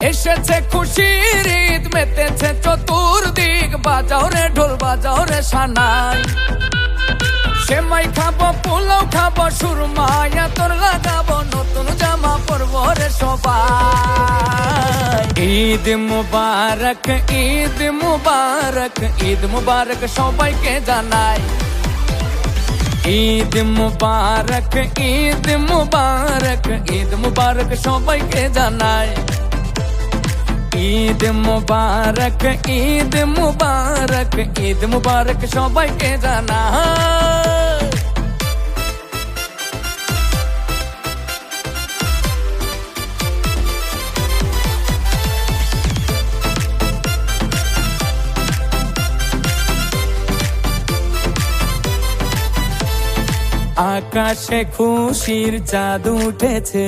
এসেছে খুশির ঈদ, মেতেছে চতুর্দিক। বাজাও রে ঢোল, বাজাও রে সানাই সেমাই খাব, পোলাও খাব সুরমায়া তোর লাগাবো, নতুন জামা পরবো রে সবাই। ঈদ মুবারক ঈদ মুবারক ঈদ মুবারক সবাইকে জানাই। ঈদ মুবারক ঈদ মুবারক ঈদ মুবারক সবাইকে জানাই। ঈদ মুবারক ঈদ মুবারক ঈদ মুবারক সবাইকে জানাই। আকাশে খুশির চাঁদ উঠেছে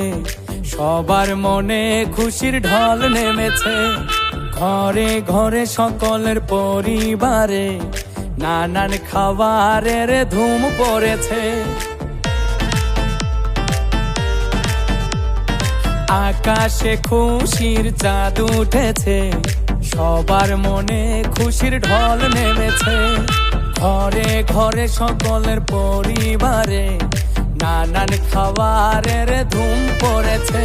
সবার মনে খুশির ঢল নেমেছে। ঘরে ঘরে সকলের পরিবারে নানান খাবারের ধুম পড়েছে। আকাশে খুশির চাঁদ উঠেছে। সবার মনে খুশির ঢল নেমেছে। ঘরে ঘরে সকলের পরিবারে নানান খাবারের ধুম পড়েছে।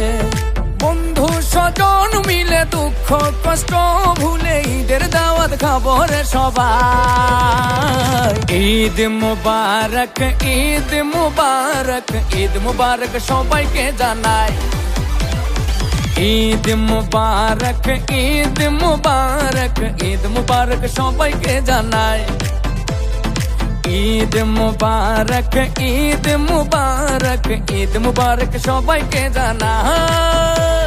বন্ধু স্বজন মিলে দুঃখ কষ্ট ভুলে ঈদের দাওয়াত খাবর সবাই। ঈদ মুবারক ঈদ মুবারক ঈদ মুবারক সবাইকে জানাই। ঈদ মুবারক ঈদ মুবারক ঈদ মুবারক সবাইকে জানাই। ঈদ মুবারক ঈদ মুবারক ঈদ মুবারক সবাইকে জানাই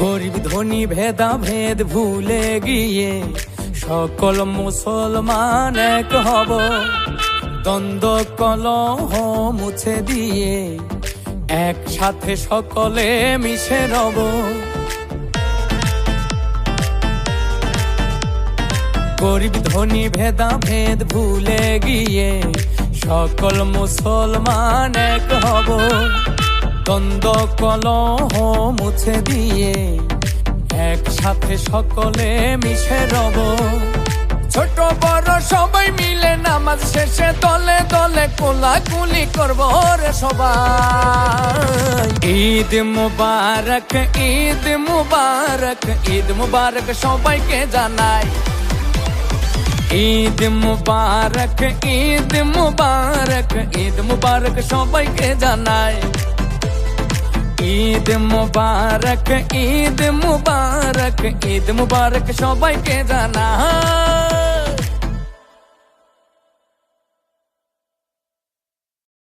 গরিব ধনী ভেদা ভেদ ভুলে গিয়ে সকল মুসলমান এক হব। দ্বন্দ্ব কলহ মুছে দিয়ে একসাথে সকলে মিশে রব। গরিব, ধনী ভেদা ভেদ ভুলে গিয়ে সকল মুসলমান এক হব। দ্বন্দ্ব কলহ মুছে দিয়ে একসাথে সকলে মিশে রব। ছোট, বড় সবাই মিলে নামাজ শেষে দলে দলে কোলাকুলি করব রে সবাই। ঈদ মুবারক ঈদ মুবারক ঈদ মুবারক সবাইকে জানাই। ঈদ মুবারক ঈদ মুবারক ঈদ মুবারক সবাইকে জানাই। ঈদ মুবারক ঈদ মুবারক ঈদ মুবারক সবাইকে জানাই।